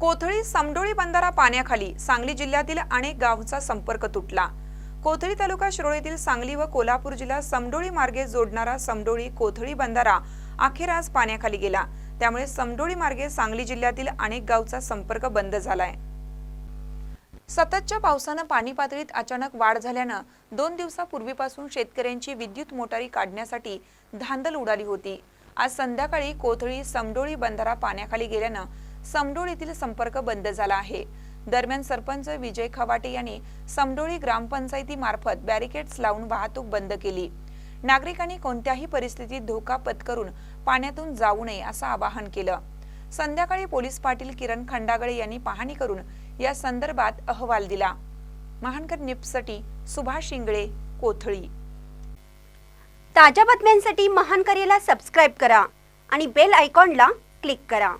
कोथळी समडोळी बंधारा पाण्याखाली सांगली जिल्ह्यातील अनेक गावचा संपर्क तुटला. कोथळी तालुका शिरोळीतील सांगली व कोल्हापूर जिल्हा समडोळी मार्गे जोडणारा समडोळी कोथळी बंधारा अखेर आज पाण्याखाली गेला. त्यामुळे समडोळी मार्गे सांगली जिल्ह्यातील अनेक गावचा संपर्क बंद झालाय. सततच्या पावसानं पाणी पातळीत अचानक वाढ झाल्यानं दोन दिवसापूर्वीपासून शेतकऱ्यांची विद्युत मोटारी काढण्यासाठी धांदल उडाली होती. आज संध्याकाळी कोथळी समडोळी बंधारा पाण्याखाली गेल्यानं समडोळीतील संपर्क बंद झाला आहे. दरम्यान सरपंच विजय खवाटे यांनी समडोळी ग्रामपंचायतीमार्फत बॅरिकेड्स लावून वाहतूक बंद केली. नागरिकांनी कोणत्याही परिस्थितीत धोका पत्करून पाण्यातून जाऊ नये असं आवाहन केलं. संध्याकाळी पोलीस पाटील किरण खंडागळे यांनी पाहणी करून या संदर्भात अहवाल दिला. महानकर निप्ससाठी सुभाष शिंगळे कोथळी. ताज्या बातम्यांसाठी महानकरेला सबस्क्राईब करा आणि बेल आयकॉनला क्लिक करा.